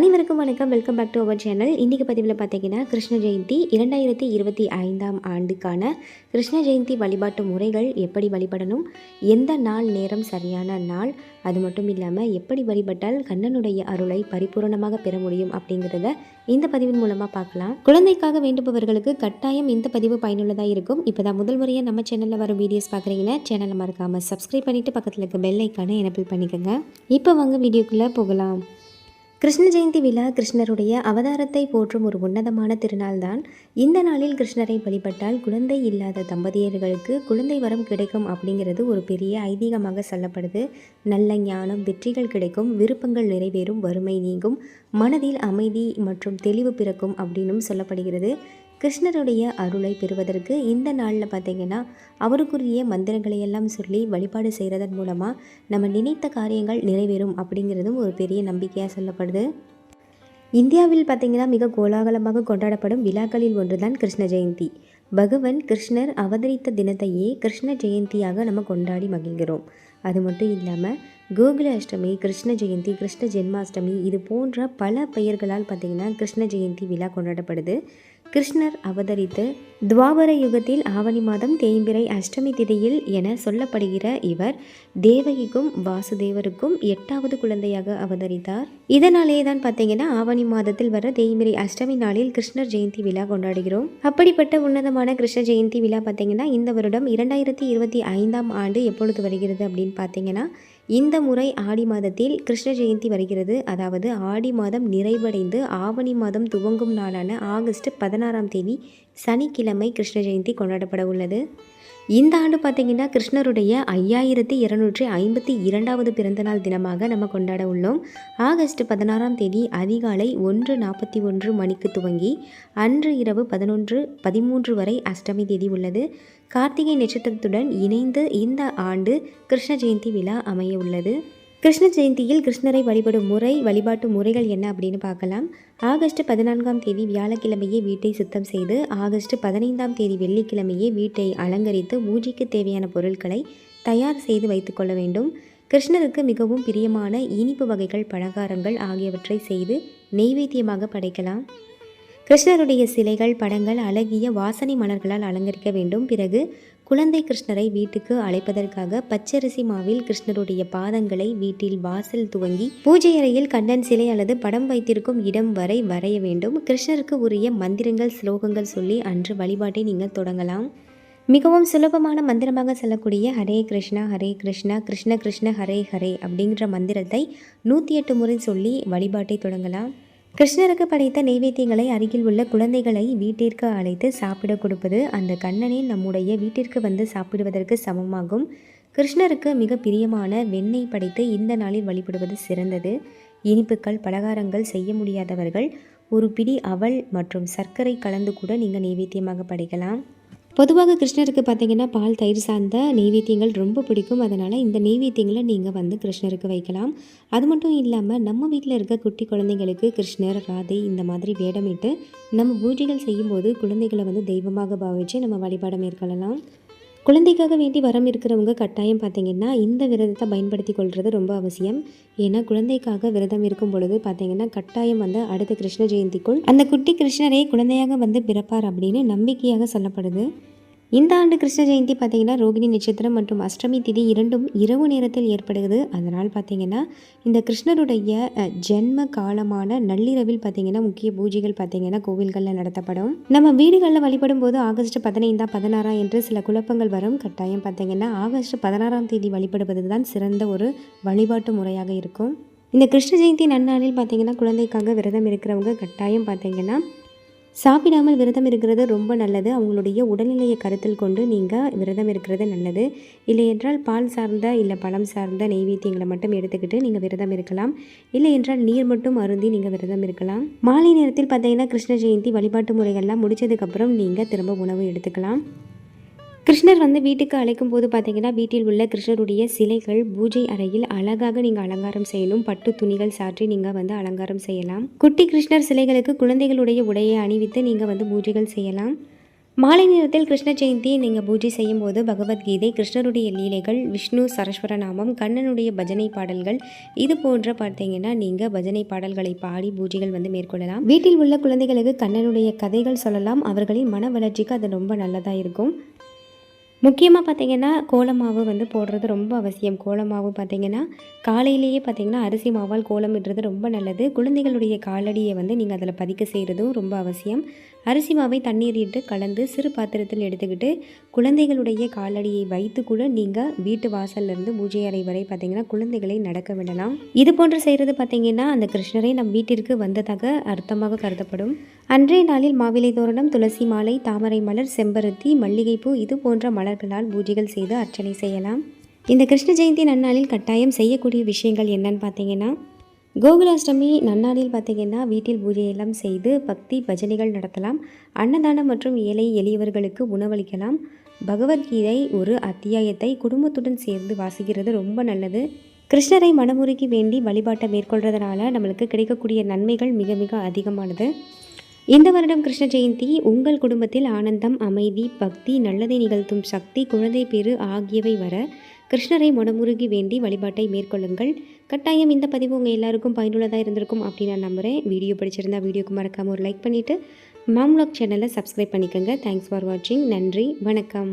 அனைவருக்கும் வணக்கம். Welcome back to our channel இன்றைக்கி பதிவில் பார்த்தீங்கன்னா கிருஷ்ண ஜெயந்தி இரண்டாயிரத்தி இருபத்தி ஐந்தாம் ஆண்டுக்கான கிருஷ்ண ஜெயந்தி வழிபாட்டு முறைகள் எப்படி வழிபடணும் எந்த நாள் நேரம் சரியான நாள் அது மட்டும் இல்லாமல் எப்படி வழிபட்டால் கண்ணனுடைய அருளை பரிபூரணமாக பெற முடியும் அப்படிங்கிறத இந்த பதிவின் மூலமாக பார்க்கலாம். குழந்தைக்காக வேண்டுபவர்களுக்கு கட்டாயம் இந்த பதிவு பயனுள்ளதாக இருக்கும். இப்போ தான் முதல் முறையாக நம்ம சேனலில் வர வீடியோஸ் பார்க்குறீங்கன்னா சேனலை மறக்காமல் சப்ஸ்கிரைப் பண்ணிவிட்டு பக்கத்தில் இருக்க பெல் ஐக்கானை எனப்பில் பண்ணிக்கோங்க. இப்போ வாங்க வீடியோக்குள்ளே போகலாம். கிருஷ்ண ஜெயந்தி விழா கிருஷ்ணருடைய அவதாரத்தை போற்றும் ஒரு உன்னதமான திருநாள்தான். இந்த நாளில் கிருஷ்ணரை வழிபட்டால் குழந்தை இல்லாத தம்பதியர்களுக்கு குழந்தை வரம் கிடைக்கும் அப்படிங்கிறது ஒரு பெரிய ஐதீகமாக சொல்லப்படுது. நல்ல ஞானம் வெற்றிகள் கிடைக்கும் விருப்பங்கள் நிறைவேறும் வறுமை நீங்கும் மனதில் அமைதி மற்றும் தெளிவு பிறக்கும் அப்படின்னும் சொல்லப்படுகிறது. கிருஷ்ணருடைய அருளை பெறுவதற்கு இந்த நாளில் பார்த்தீங்கன்னா அவருக்குரிய மந்திரங்களை எல்லாம் சொல்லி வழிபாடு செய்கிறதன் மூலமாக நம்ம நினைத்த காரியங்கள் நிறைவேறும் அப்படிங்கிறதும் ஒரு பெரிய நம்பிக்கையாக சொல்லப்படுது. இந்தியாவில் பார்த்திங்கன்னா மிக கோலாகலமாக கொண்டாடப்படும் விழாக்களில் ஒன்றுதான் கிருஷ்ண ஜெயந்தி. பகவான் கிருஷ்ணர் அவதரித்த தினத்தையே கிருஷ்ண ஜெயந்தியாக நம்ம கொண்டாடி மகிழ்கிறோம். அது மட்டும் இல்லாமல் கோகுல அஷ்டமி கிருஷ்ண ஜெயந்தி கிருஷ்ண ஜென்மாஷ்டமி இது போன்ற பல பெயர்களால் பார்த்திங்கன்னா கிருஷ்ண ஜெயந்தி விழா கொண்டாடப்படுது. கிருஷ்ணர் அவதரித்து துவாபர யுகத்தில் ஆவணி மாதம் தேய்பிரை அஷ்டமி திதியில் என சொல்லப்படுகிற இவர் தேவகிக்கும் வாசுதேவருக்கும் எட்டாவது குழந்தையாக அவதரித்தார். இதனாலேயே தான் பார்த்தீங்கன்னா ஆவணி மாதத்தில் வர தேய்பிரை அஷ்டமி நாளில் கிருஷ்ணர் ஜெயந்தி விழா கொண்டாடுகிறோம். அப்படிப்பட்ட உன்னதமான கிருஷ்ண ஜெயந்தி விழா பார்த்தீங்கன்னா இந்த வருடம் இரண்டாயிரத்தி இருபத்தி ஐந்தாம் ஆண்டு எப்பொழுது வருகிறது அப்படின்னு பார்த்தீங்கன்னா இந்த முறை ஆடி மாதத்தில் கிருஷ்ண ஜெயந்தி வருகிறது. அதாவது ஆடி மாதம் நிறைவடைந்து ஆவணி மாதம் துவங்கும் நாளான ஆகஸ்ட் பதினாறாம் தேதி சனிக்கிழமை கிருஷ்ண ஜெயந்தி கொண்டாடப்பட உள்ளது. இந்த ஆண்டு பார்த்திங்கன்னா கிருஷ்ணருடைய ஐயாயிரத்தி இருநூற்றி ஐம்பத்தி இரண்டாவது பிறந்தநாள் தினமாக நம்ம கொண்டாட உள்ளோம். ஆகஸ்ட் பதினாறாம் தேதி அதிகாலை ஒன்று நாற்பத்தி ஒன்று மணிக்கு துவங்கி அன்று இரவு பதினொன்று பதிமூன்று வரை அஷ்டமி தேதி உள்ளது. கார்த்திகை நட்சத்திரத்துடன் இணைந்து இந்த ஆண்டு கிருஷ்ண ஜெயந்தி விழா அமைய உள்ளது. கிருஷ்ண ஜெயந்தியில் கிருஷ்ணரை வழிபடும் முறை வழிபாட்டு முறைகள் என்ன அப்படின்னு பார்க்கலாம். ஆகஸ்ட் பதினான்காம் தேதி வியாழக்கிழமையே வீட்டை சுத்தம் செய்து ஆகஸ்ட் பதினைந்தாம் தேதி வெள்ளிக்கிழமையே வீட்டை அலங்கரித்து பூஜைக்கு தேவையான பொருட்களை தயார் செய்து வைத்துக்கொள்ள வேண்டும். கிருஷ்ணருக்கு மிகவும் பிரியமான இனிப்பு வகைகள் பலகாரங்கள் ஆகியவற்றை செய்து நெய்வேத்தியமாக படைக்கலாம். கிருஷ்ணருடைய சிலைகள் படங்கள் அழகிய வாசனை மலர்களால் அலங்கரிக்க வேண்டும். பிறகு குழந்தை கிருஷ்ணரை வீட்டுக்கு அழைப்பதற்காக பச்சரிசி மாவில் கிருஷ்ணருடைய பாதங்களை வீட்டில் வாசல் துவங்கி பூஜை அறையில் கண்ணன் சிலை அல்லது படம் வைத்திருக்கும் இடம் வரை வரைய வேண்டும். கிருஷ்ணருக்கு உரிய மந்திரங்கள் ஸ்லோகங்கள் சொல்லி அன்று வழிபாட்டை நீங்கள் தொடங்கலாம். மிகவும் சுலபமான மந்திரமாக சொல்லக்கூடிய ஹரே கிருஷ்ணா ஹரே கிருஷ்ணா கிருஷ்ண கிருஷ்ண ஹரே ஹரே அப்படிங்கிற மந்திரத்தை நூற்றி எட்டு முறை சொல்லி வழிபாட்டை தொடங்கலாம். கிருஷ்ணருக்கு படைத்த நெய்வேத்தியங்களை அருகில் உள்ள குழந்தைகளை வீட்டிற்கு அழைத்து சாப்பிட கொடுப்பது அந்த கண்ணனே நம்முடைய வீட்டிற்கு வந்து சாப்பிடுவதற்கு சமமாகும். கிருஷ்ணருக்கு மிக பிரியமான வெண்ணெய் படைத்து இந்த நாளில் வழிபடுவது சிறந்தது. இனிப்புகள் பலகாரங்கள் செய்ய முடியாதவர்கள் ஒரு பிடி அவல் மற்றும் சர்க்கரை கலந்து கூட நீங்கள் நெய்வேத்தியமாக படைக்கலாம். பொதுவாக கிருஷ்ணருக்கு பார்த்தீங்கன்னா பால் தயிர் சார்ந்த நெய்வேத்தியங்கள் ரொம்ப பிடிக்கும். அதனால் இந்த நெய்வேத்தியங்களை நீங்கள் வந்து கிருஷ்ணருக்கு வைக்கலாம். அது மட்டும் இல்லாமல் நம்ம வீட்டில் இருக்க குட்டி குழந்தைங்களுக்கு கிருஷ்ணர் ராதை இந்த மாதிரி வேடமிட்டு நம்ம பூஜைகள் செய்யும்போது குழந்தைகளை வந்து தெய்வமாக பாவித்து நம்ம வழிபாடு மேற்கொள்ளலாம். குழந்தைக்காக வேண்டி வரம் இருக்கிறவங்க கட்டாயம் பார்த்தீங்கன்னா இந்த விரதத்தை பயன்படுத்தி கொள்வது ரொம்ப அவசியம். ஏன்னா குழந்தைக்காக விரதம் இருக்கும் பொழுது பார்த்தீங்கன்னா கட்டாயம் வந்து அடுத்த கிருஷ்ண ஜெயந்திக்குள் அந்த குட்டி கிருஷ்ணரே குழந்தையாக வந்து பிறப்பார் அப்படின்னு நம்பிக்கையாக சொல்லப்படுது. இந்த ஆண்டு கிருஷ்ண ஜெயந்தி பார்த்திங்கன்னா ரோகிணி நட்சத்திரம் மற்றும் அஷ்டமி திதி இரண்டும் இரவு நேரத்தில் ஏற்படுகிறது. அதனால் பார்த்திங்கன்னா இந்த கிருஷ்ணருடைய ஜென்ம காலமான நள்ளிரவில் பார்த்திங்கன்னா முக்கிய பூஜைகள் பார்த்திங்கன்னா கோவில்களில் நடத்தப்படும். நம்ம வீடுகளில் வழிபடும் போது ஆகஸ்ட் பதினைந்தா பதினாறா என்று சில குழப்பங்கள் வரும். கட்டாயம் பார்த்திங்கன்னா ஆகஸ்ட் பதினாறாம் தேதி வழிபடுவது தான் சிறந்த ஒரு வழிபாட்டு முறையாக இருக்கும். இந்த கிருஷ்ண ஜெயந்தி நன்னாளில் பார்த்திங்கன்னா குழந்தைக்காக விரதம் இருக்கிறவங்க கட்டாயம் பார்த்திங்கன்னா சாப்பிடாமல் விரதம் இருக்கிறது ரொம்ப நல்லது. அவங்களுடைய உடல்நிலையை கருத்தில் கொண்டு நீங்கள் விரதம் இருக்கிறது நல்லது. இல்லை என்றால் பால் சார்ந்த இல்லை பழம் சார்ந்த நெய்வேத்தியங்களை மட்டும் எடுத்துக்கிட்டு நீங்கள் விரதம் இருக்கலாம். இல்லை என்றால் நீர் மட்டும் அருந்தி நீங்கள் விரதம் இருக்கலாம். மாலை நேரத்தில் பார்த்தீங்கன்னா கிருஷ்ண ஜெயந்தி வழிபாட்டு முறைகள்லாம் முடிச்சதுக்கப்புறம் நீங்கள் திரும்ப உணவு எடுத்துக்கலாம். கிருஷ்ணர் வந்து வீட்டுக்கு அழைக்கும் போது பார்த்தீங்கன்னா வீட்டில் உள்ள கிருஷ்ணருடைய சிலைகள் பூஜை அறையில் அழகாக நீங்கள் அலங்காரம் செய்யணும். பட்டு துணிகள் சாற்றி நீங்கள் வந்து அலங்காரம் செய்யலாம். குட்டி கிருஷ்ணர் சிலைகளுக்கு குழந்தைகளுடைய உடையை அணிவித்து நீங்கள் வந்து பூஜைகள் செய்யலாம். மாலை நேரத்தில் கிருஷ்ண ஜெயந்தி நீங்கள் பூஜை செய்யும் போது பகவத்கீதை கிருஷ்ணருடைய லீலைகள் விஷ்ணு சரஸ்வர நாமம் கண்ணனுடைய பஜனை பாடல்கள் இது போன்ற பார்த்தீங்கன்னா நீங்கள் பஜனை பாடல்களை பாடி பூஜைகள் வந்து மேற்கொள்ளலாம். வீட்டில் உள்ள குழந்தைகளுக்கு கண்ணனுடைய கதைகள் சொல்லலாம். அவர்களின் மன வளர்ச்சிக்கு அது ரொம்ப நல்லதாக இருக்கும். முக்கியமாக பார்த்தீங்கன்னா கோலமாவு வந்து போடுறது ரொம்ப அவசியம். கோலமாவு பார்த்தீங்கன்னா காலையிலேயே பார்த்தீங்கன்னா அரிசி மாவால் கோலமிடுறது ரொம்ப நல்லது. குழந்தைகளுடைய காலடியை வந்து நீங்கள் அதில் பதிக்க செய்கிறதும் ரொம்ப அவசியம். அரிசி மாவை தண்ணீர் இட்டு கலந்து சிறு பாத்திரத்தில் எடுத்துக்கிட்டு குழந்தைகளுடைய காலடியை வைத்து கூட நீங்கள் வீட்டு வாசல்லேருந்து பூஜை அறை வரை பார்த்தீங்கன்னா குழந்தைகளை நடக்க விடலாம். இது போன்று செய்கிறது பார்த்தீங்கன்னா அந்த கிருஷ்ணரை நம் வீட்டிற்கு வந்ததாக அர்த்தமாக கருதப்படும். அன்றைய நாளில் மாவிலை தோரணம் துளசி மாலை தாமரை மலர் செம்பருத்தி மல்லிகைப்பூ இது போன்ற மலர்களால் பூஜைகள் செய்து அர்ச்சனை செய்யலாம். இந்த கிருஷ்ண ஜெயந்தி நன்னாளில் கட்டாயம் செய்யக்கூடிய விஷயங்கள் என்னன்னு பார்த்தீங்கன்னா கோகுலாஷ்டமி நன்னாளில் பார்த்தீங்கன்னா வீட்டில் பூஜையெல்லாம் செய்து பக்தி பஜனைகள் நடத்தலாம். அன்னதானம் மற்றும் ஏழை எளியவர்களுக்கு உணவளிக்கலாம். பகவத்கீதை ஒரு அத்தியாயத்தை குடும்பத்துடன் சேர்ந்து வாசிக்கிறது ரொம்ப நல்லது. கிருஷ்ணரை மனமுருகி வேண்டி வழிபாட்டை மேற்கொள்றதுனால நம்மளுக்கு கிடைக்கக்கூடிய நன்மைகள் மிக மிக அதிகமானது. இந்த வருடம் கிருஷ்ண ஜெயந்தி உங்கள் குடும்பத்தில் ஆனந்தம் அமைதி பக்தி நல்லதை நிகழ்த்தும் சக்தி குழந்தை பேறு ஆகியவை வர கிருஷ்ணரை மனமுருகி வேண்டி வழிபாட்டை மேற்கொள்ளுங்கள். கட்டாயம் இந்த பதிவு உங்கள் எல்லாருக்கும் பயனுள்ளதாக இருந்திருக்கும் அப்படின்னு நான் நம்புகிறேன் வீடியோ பிடிச்சிருந்தா வீடியோக்கு மறக்காமல் ஒரு லைக் பண்ணிவிட்டு மாம்லாக் சேனலை சப்ஸ்கிரைப் பண்ணிக்கோங்க. தேங்க்ஸ் ஃபார் வாட்சிங் நன்றி வணக்கம்.